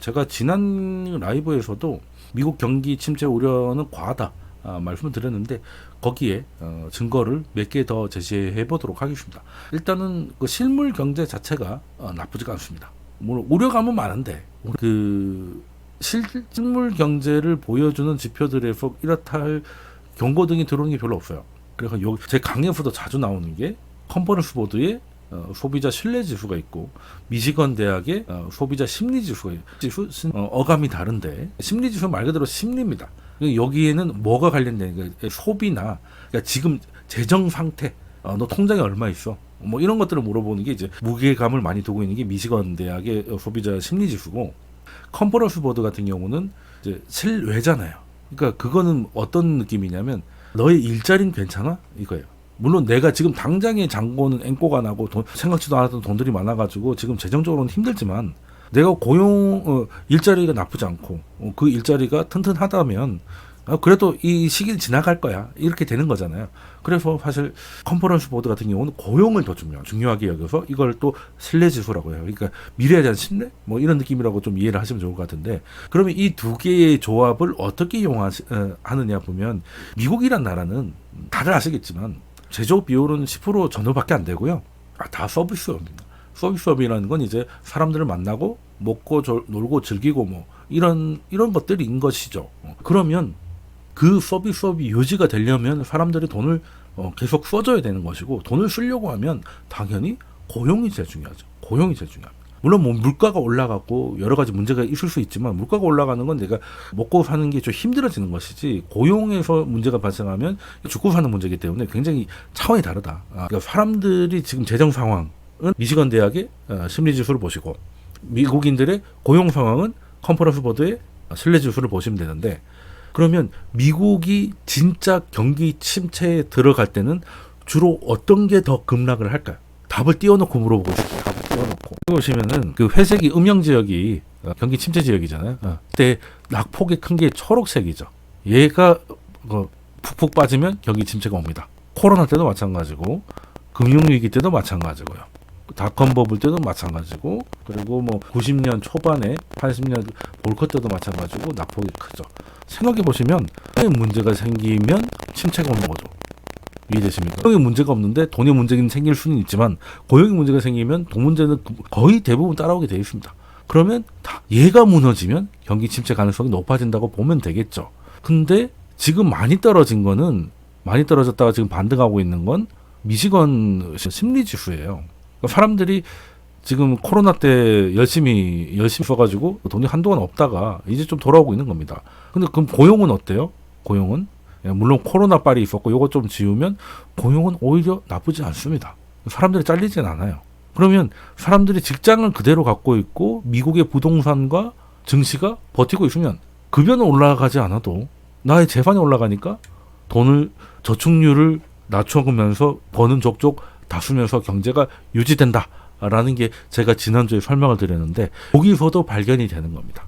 제가 지난 라이브에서도 미국 경기 침체 우려는 과하다 아, 말씀을 드렸는데 거기에 어, 증거를 몇 개 더 제시해 보도록 하겠습니다. 일단은 그 실물 경제 자체가 어, 나쁘지가 않습니다. 뭐 우려감은 많은데 그 실- 실물 경제를 보여주는 지표들에서 이렇다 할 경고 등이 들어오는 게 별로 없어요. 그래서 제 강의에서도 자주 나오는 게 컨퍼런스 보드에 어, 소비자 신뢰 지수가 있고 미시건 대학의 어, 소비자 심리 지수가 있- 지수 신- 어, 어감이 다른데 심리 지수 말 그대로 심리입니다. 그러니까 여기에는 뭐가 관련된 게 소비나 그러니까 지금 재정 상태, 어, 너 통장에 얼마 있어? 뭐 이런 것들을 물어보는 게 이제 무게감을 많이 두고 있는 게 미시건 대학의 어, 소비자 심리 지수고 컨퍼런스 보드 같은 경우는 이제 실외잖아요. 그러니까 그거는 어떤 느낌이냐면 너의 일자리는 괜찮아? 이거예요. 물론 내가 지금 당장의 장고는 앵꼬가 나고 돈, 생각지도 않았던 돈들이 많아가지고 지금 재정적으로는 힘들지만 내가 고용 어, 일자리가 나쁘지 않고 어, 그 일자리가 튼튼하다면 어, 그래도 이 시기는 지나갈 거야 이렇게 되는 거잖아요. 그래서 사실 컨퍼런스 보드 같은 경우는 고용을 더 중요 중요하게 여겨서 이걸 또 신뢰 지수라고 해요. 그러니까 미래에 대한 신뢰 뭐 이런 느낌이라고 좀 이해를 하시면 좋을 것 같은데 그러면 이 두 개의 조합을 어떻게 이용하느냐 보면 미국이란 나라는 다들 아시겠지만 제조업 비율은 10% 전후밖에 안 되고요. 아, 다 서비스업입니다. 서비스업이라는 건 이제 사람들을 만나고 먹고 졸- 놀고 즐기고 뭐 이런 이런 것들인 것이죠. 어, 그러면 그 서비스업이 유지가 되려면 사람들이 돈을 어, 계속 써줘야 되는 것이고 돈을 쓰려고 하면 당연히 고용이 제일 중요하죠. 고용이 제일 중요합니다. 물론 뭐 물가가 올라가고 여러 가지 문제가 있을 수 있지만 물가가 올라가는 건 내가 먹고 사는 게 좀 힘들어지는 것이지 고용에서 문제가 발생하면 죽고 사는 문제이기 때문에 굉장히 차원이 다르다. 아, 그러니까 사람들이 지금 재정 상황은 미시건 대학의 어, 심리 지수를 보시고 미국인들의 고용 상황은 컨퍼런스 보드의 신뢰 지수를 보시면 되는데 그러면 미국이 진짜 경기 침체에 들어갈 때는 주로 어떤 게 더 급락을 할까요? 답을 띄워놓고 물어보고 싶어요. 답을 띄워놓고. 보시면은 그 회색이 음영 지역이 어, 경기 침체 지역이잖아요. 어, 그때 낙폭이 큰 게 초록색이죠. 얘가 어, 푹푹 빠지면 경기 침체가 옵니다. 코로나 때도 마찬가지고 금융위기 때도 마찬가지고요. 닷컴 버블 때도 마찬가지고 그리고 뭐 90년 초반에 80년 볼커 때도 마찬가지고 낙폭이 크죠. 생각해 보시면 돈에 문제가 생기면 침체가 오는 거죠. 이해되십니까? 고용에 문제가 없는데 돈의 문제는 생길 수는 있지만 고용의 문제가 생기면 돈 문제는 거의 대부분 따라오게 되어 있습니다. 그러면 다 얘가 무너지면 경기 침체 가능성이 높아진다고 보면 되겠죠. 근데 지금 많이 떨어진 거는 많이 떨어졌다가 지금 반등하고 있는 건 미시건 심리 지수예요. 그러니까 사람들이 지금 코로나 때 열심히 열심히 써가지고 돈이 한동안 없다가 이제 좀 돌아오고 있는 겁니다. 근데 그럼 고용은 어때요? 고용은 예, 물론 코로나 빨이 있었고 요거 좀 지우면 고용은 오히려 나쁘지 않습니다. 사람들이 잘리진 않아요. 그러면 사람들이 직장을 그대로 갖고 있고 미국의 부동산과 증시가 버티고 있으면 급여는 올라가지 않아도 나의 재산이 올라가니까 돈을 저축률을 낮춰가면서 버는 족족 다쓰면서 경제가 유지된다 라는 게 제가 지난주에 설명을 드렸는데 거기서도 발견이 되는 겁니다.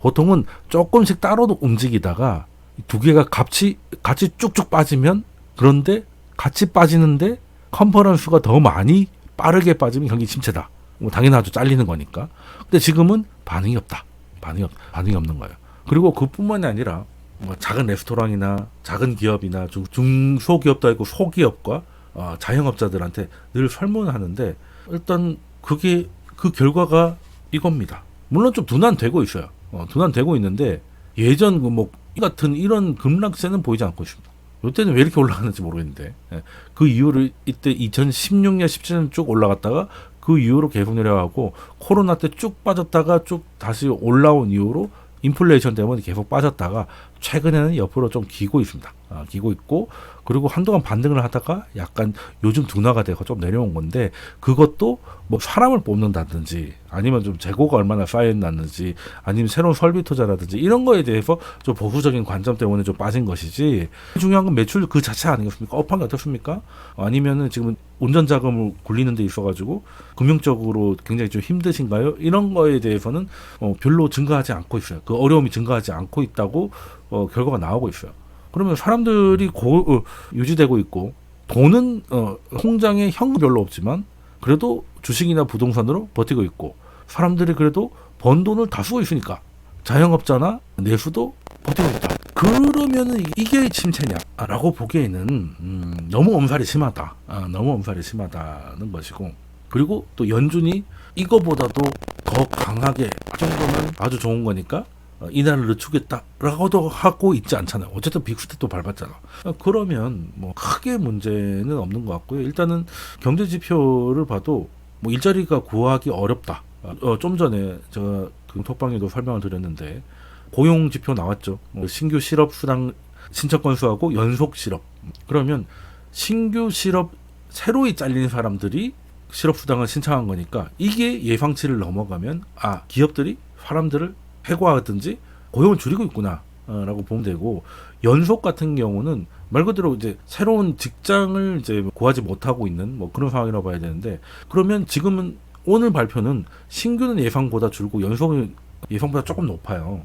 보통은 조금씩 따로 움직이다가 두 개가 같이 같이 쭉쭉 빠지면 그런데 같이 빠지는데 컨퍼런스가 더 많이 빠르게 빠지면 경기 침체다. 뭐 당연하죠. 잘리는 거니까. 근데 지금은 반응이 없다. 반응이 없, 반응이 없는 거예요. 그리고 그뿐만이 아니라 뭐 작은 레스토랑이나 작은 기업이나 중, 중소기업도 아니고 소기업과 어, 자영업자들한테 늘 설문하는데 일단 그게 그 결과가 이겁니다. 물론 좀 둔환되고 있어요. 어, 둔환되고 있는데 예전 그뭐 같은 이런 급락세는 보이지 않고 있습니다. 이때는 왜 이렇게 올라가는지 모르겠는데 예. 그 이후로 이때 2016년 17년 쭉 올라갔다가 그 이후로 계속 내려가고 코로나 때 쭉 빠졌다가 쭉 다시 올라온 이후로 인플레이션 때문에 계속 빠졌다가 최근에는 옆으로 좀 기고 있습니다. 아, 기고 있고 그리고 한동안 반등을 하다가 약간 요즘 둔화가 되고 좀 내려온 건데 그것도 뭐 사람을 뽑는다든지 아니면 좀 재고가 얼마나 쌓여있는지 아니면 새로운 설비 투자라든지 이런 거에 대해서 좀 보수적인 관점 때문에 좀 빠진 것이지 중요한 건 매출 그 자체 아니겠습니까? 업황이 어떻습니까? 아니면은 지금 운전 자금을 굴리는 데 있어가지고 금융적으로 굉장히 좀 힘드신가요? 이런 거에 대해서는 어, 별로 증가하지 않고 있어요. 그 어려움이 증가하지 않고 있다고 어, 결과가 나오고 있어요. 그러면 사람들이 고, 어, 유지되고 있고 돈은 어, 통장에 현금 별로 없지만 그래도 주식이나 부동산으로 버티고 있고 사람들이 그래도 번 돈을 다 쓰고 있으니까 자영업자나 내수도 버티고 있다. 그러면은 이게 침체냐라고 보기에는 음, 너무 엄살이 심하다. 아, 너무 엄살이 심하다는 것이고 그리고 또 연준이 이거보다도 더 강하게 이 정도면 아주 좋은 거니까 어, 이날을 늦추겠다라고도 하고 있지 않잖아요. 어쨌든 빅스텝도 밟았잖아. 어, 그러면 뭐 크게 문제는 없는 것 같고요. 일단은 경제 지표를 봐도 뭐 일자리가 구하기 어렵다. 어, 좀 전에 제가 그 톡방에도 설명을 드렸는데 고용 지표 나왔죠. 뭐 신규 실업 수당 신청 건수하고 연속 실업. 그러면 신규 실업 새로이 잘린 사람들이 실업 수당을 신청한 거니까 이게 예상치를 넘어가면 아 기업들이 사람들을 해고하든지 고용을 줄이고 있구나라고 보면 되고 연속 같은 경우는 말 그대로 이제 새로운 직장을 이제 구하지 못하고 있는 뭐 그런 상황이라고 봐야 되는데 그러면 지금은 오늘 발표는 신규는 예상보다 줄고 연속은 예상보다 조금 높아요.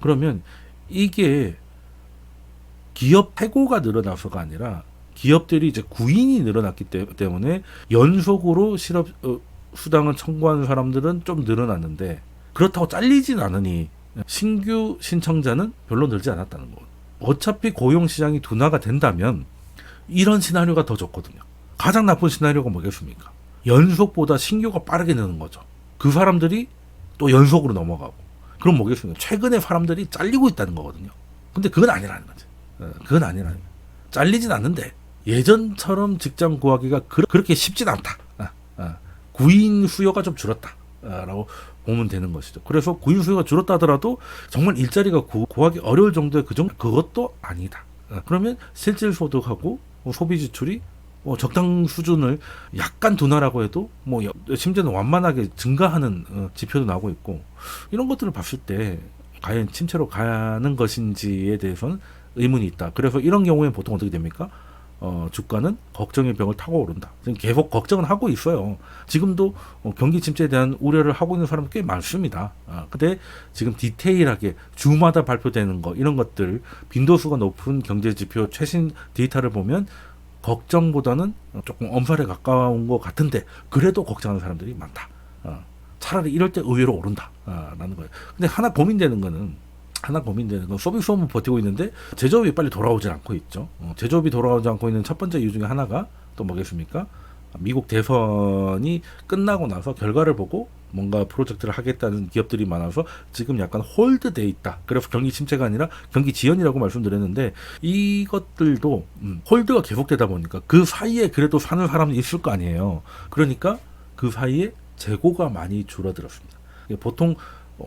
그러면 이게 기업 해고가 늘어나서가 아니라 기업들이 이제 구인이 늘어났기 때- 때문에 연속으로 실업 어, 수당을 청구하는 사람들은 좀 늘어났는데 그렇다고 잘리진 않으니 신규 신청자는 별로 늘지 않았다는 거. 어차피 고용 시장이 둔화가 된다면 이런 시나리오가 더 좋거든요. 가장 나쁜 시나리오가 뭐겠습니까? 연속보다 신규가 빠르게 느는 거죠. 그 사람들이 또 연속으로 넘어가고. 그럼 뭐겠습니까? 최근에 사람들이 잘리고 있다는 거거든요. 근데 그건 아니라는 거죠. 어, 그건 아니라는 거예요. 잘리진 않는데 예전처럼 직장 구하기가 그, 렇게 쉽진 않다. 아, 아. 구인 수요가 좀 줄었다. 아, 라고 보면 되는 것이죠. 그래서 구인 수요가 줄었다 하더라도 정말 일자리가 구, 구하기 어려울 정도의 그 정도 그것도 아니다. 아, 그러면 실질 소득하고 뭐 소비 지출이 뭐 적당 수준을 약간 둔화라고 해도 뭐 여- 심지어는 완만하게 증가하는 어, 지표도 나오고 있고 이런 것들을 봤을 때 과연 침체로 가는 것인지에 대해서는 의문이 있다. 그래서 이런 경우에 보통 어떻게 됩니까? 어, 주가는 걱정의 벽을 타고 오른다. 지금 계속 걱정은 하고 있어요. 지금도 어, 경기 침체에 대한 우려를 하고 있는 사람이 꽤 많습니다. 아, 근데 지금 디테일하게 주마다 발표되는 거 이런 것들 빈도수가 높은 경제 지표 최신 데이터를 보면 걱정보다는 조금 엄살에 가까운 것 같은데 그래도 걱정하는 사람들이 많다. 어, 차라리 이럴 때 의외로 오른다라는 거예요. 근데 하나 고민되는 거는 하나 고민되는 건 서비스업은 버티고 있는데 제조업이 빨리 돌아오질 않고 있죠. 어, 제조업이 돌아오지 않고 있는 첫 번째 이유 중에 하나가 또 뭐겠습니까? 미국 대선이 끝나고 나서 결과를 보고 뭔가 프로젝트를 하겠다는 기업들이 많아서 지금 약간 홀드돼 있다. 그래서 경기 침체가 아니라 경기 지연이라고 말씀드렸는데 이것들도 음, 홀드가 계속되다 보니까 그 사이에 그래도 사는 사람이 있을 거 아니에요. 그러니까 그 사이에 재고가 많이 줄어들었습니다. 보통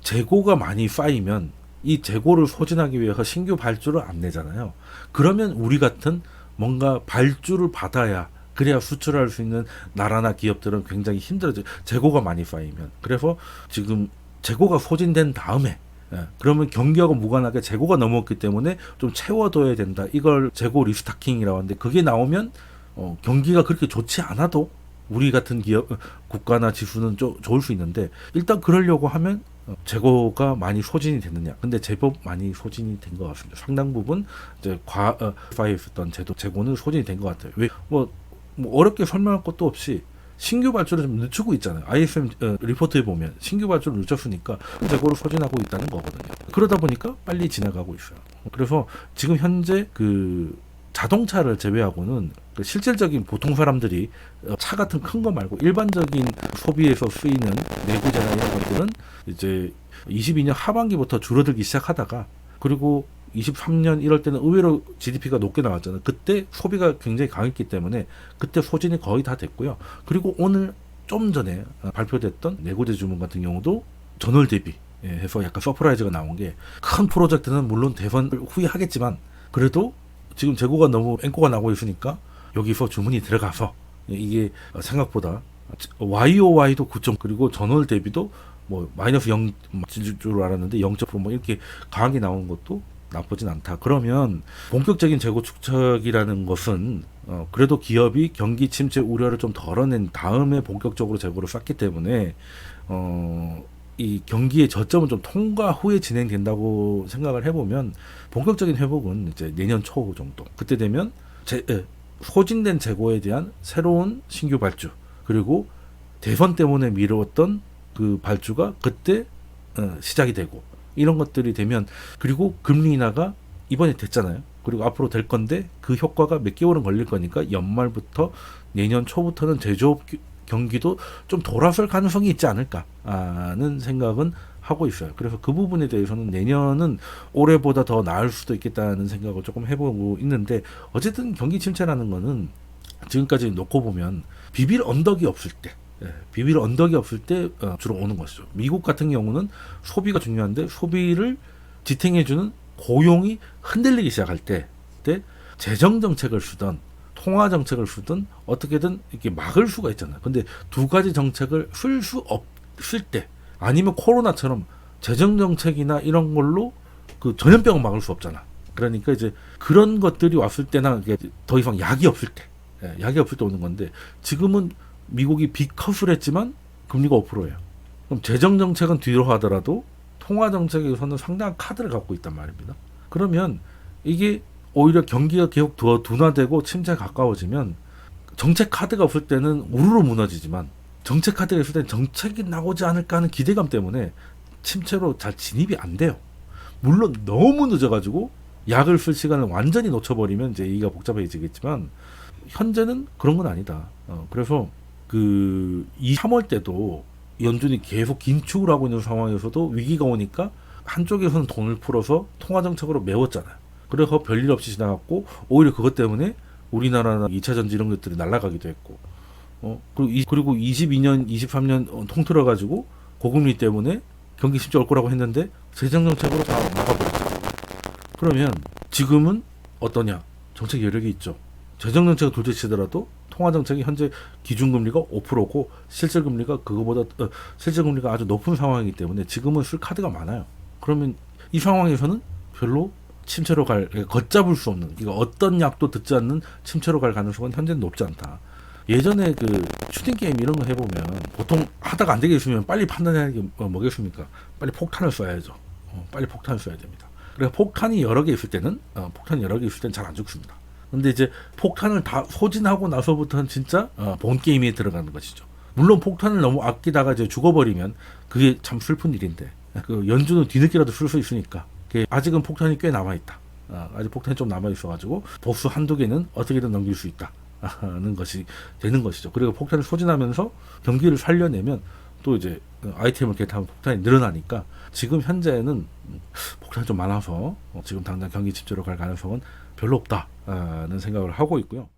재고가 많이 쌓이면 이 재고를 소진하기 위해서 신규 발주를 안 내잖아요. 그러면 우리 같은 뭔가 발주를 받아야 그래야 수출할 수 있는 나라나 기업들은 굉장히 힘들어져. 재고가 많이 쌓이면. 그래서 지금 재고가 소진된 다음에 예, 그러면 경기하고 무관하게 재고가 넘었기 때문에 좀 채워둬야 된다. 이걸 재고 리스타킹이라고 하는데 그게 나오면 어, 경기가 그렇게 좋지 않아도 우리 같은 기업 어, 국가나 지수는 좀 좋을 수 있는데 일단 그러려고 하면 어, 재고가 많이 소진이 됐느냐? 근데 제법 많이 소진이 된 것 같습니다. 상당 부분 이제 과 어, 있었던 제도 재고는 소진이 된 것 같아요. 왜뭐 뭐 어렵게 설명할 것도 없이 신규 발주를 좀 늦추고 있잖아요. ISM 어, 리포트에 보면 신규 발주를 늦췄으니까 재고를 소진하고 있다는 거거든요. 그러다 보니까 빨리 지나가고 있어요. 그래서 지금 현재 그 자동차를 제외하고는 그 실질적인 보통 사람들이 어, 차 같은 큰 거 말고 일반적인 소비에서 쓰이는 내구재나 이런 것들은 이제 22년 하반기부터 줄어들기 시작하다가 그리고 23년 이럴 때는 의외로 GDP가 높게 나왔잖아요. 그때 소비가 굉장히 강했기 때문에 그때 소진이 거의 다 됐고요. 그리고 오늘 좀 전에 어, 발표됐던 내구재 주문 같은 경우도 전월 대비 예, 해서 약간 서프라이즈가 나온 게 큰 프로젝트는 물론 대선 후에 하겠지만 그래도 지금 재고가 너무 앵꼬가 나고 있으니까 여기서 주문이 들어가서 이게 생각보다 YOY도 9점 그리고 전월 대비도 뭐 마이너스 0줄 줄 알았는데 0.9뭐 이렇게 강하게 나온 것도 나쁘진 않다. 그러면 본격적인 재고 축적이라는 것은 어, 그래도 기업이 경기 침체 우려를 좀 덜어낸 다음에 본격적으로 재고를 쌓기 때문에 어, 이 경기의 저점은 좀 통과 후에 진행된다고 생각을 해보면 본격적인 회복은 이제 내년 초 정도 그때 되면 제, 에, 소진된 재고에 대한 새로운 신규 발주 그리고 대선 때문에 미루었던 그 발주가 그때 어, 시작이 되고 이런 것들이 되면 그리고 금리 인하가 이번에 됐잖아요. 그리고 앞으로 될 건데 그 효과가 몇 개월은 걸릴 거니까 연말부터 내년 초부터는 제조업 기- 경기도 좀 돌아설 가능성이 있지 않을까라는 생각은 하고 있어요. 그래서 그 부분에 대해서는 내년은 올해보다 더 나을 수도 있겠다는 생각을 조금 해보고 있는데 어쨌든 경기 침체라는 거는 지금까지 놓고 보면 비빌 언덕이 없을 때 예, 비빌 언덕이 없을 때 어, 주로 오는 것이죠. 미국 같은 경우는 소비가 중요한데 소비를 지탱해주는 고용이 흔들리기 시작할 때, 때 재정 정책을 쓰던 통화 정책을 쓰든 어떻게든 이렇게 막을 수가 있잖아요. 근데 두 가지 정책을 쓸 수 없을 때 아니면 코로나처럼 재정 정책이나 이런 걸로 그 전염병을 막을 수 없잖아. 그러니까 이제 그런 것들이 왔을 때나 이게 더 이상 약이 없을 때, 예, 약이 없을 때 오는 건데 지금은 미국이 빅컷을 했지만 금리가 5%예요. 그럼 재정 정책은 뒤로 하더라도 통화 정책에서는 상당한 카드를 갖고 있단 말입니다. 그러면 이게 오히려 경기가 계속 더 둔화되고 침체에 가까워지면 정책 카드가 없을 때는 우르르 무너지지만 정책 카드가 있을 때는 정책이 나오지 않을까 하는 기대감 때문에 침체로 잘 진입이 안 돼요. 물론 너무 늦어가지고 약을 쓸 시간을 완전히 놓쳐버리면 이제 얘기가 복잡해지겠지만 현재는 그런 건 아니다. 어, 그래서 그 2, 3월 때도 연준이 계속 긴축을 하고 있는 상황에서도 위기가 오니까 한쪽에서는 돈을 풀어서 통화 정책으로 메웠잖아요. 그래서 별일 없이 지나갔고 오히려 그것 때문에 우리나라나 2차 전지 이런 것들이 날아가기도 했고 어 그리고 이, 그리고 22년 23년 어, 통틀어 가지고 고금리 때문에 경기 침체 올 거라고 했는데 재정 정책으로 다 막아버렸잖아요. 그러면 지금은 어떠냐? 정책 여력이 있죠. 재정 정책을 둘째치더라도 통화 정책이 현재 기준 금리가 5%고 실질 금리가 그거보다 어, 실질 금리가 아주 높은 상황이기 때문에 지금은 쓸 카드가 많아요. 그러면 이 상황에서는 별로 침체로 갈 걷잡을 수 없는 이거 어떤 약도 듣지 않는 침체로 갈 가능성은 현재는 높지 않다. 예전에 그 슈팅 게임 이런 거 해보면 보통 하다가 안 되게 있으면 빨리 게 뭐- 뭐겠습니까? 빨리 폭탄을 쏴야죠. 어, 빨리 폭탄을 쏴야 됩니다. 그래서 폭탄이 여러 개 있을 때는 어, 폭탄이 여러 개 있을 때는 잘 안 죽습니다. 근데 이제 폭탄을 다 소진하고 나서부터는 진짜 어, 본 게임에 들어가는 것이죠. 물론 폭탄을 너무 아끼다가 이제 죽어버리면 그게 참 슬픈 일인데 그 연주는 뒤늦게라도 쓸 수 있으니까 아직은 폭탄이 꽤 남아 있다. 아직 폭탄이 좀 남아 있어가지고 보수 한두 개는 어떻게든 넘길 수 있다. 하는 것이 되는 것이죠. 그리고 폭탄을 소진하면서 경기를 살려내면 또 이제 아이템을 개타면 폭탄이 늘어나니까 지금 현재는 폭탄이 좀 많아서 어, 지금 당장 경기 침체로 갈 가능성은 별로 없다는 생각을 하고 있고요.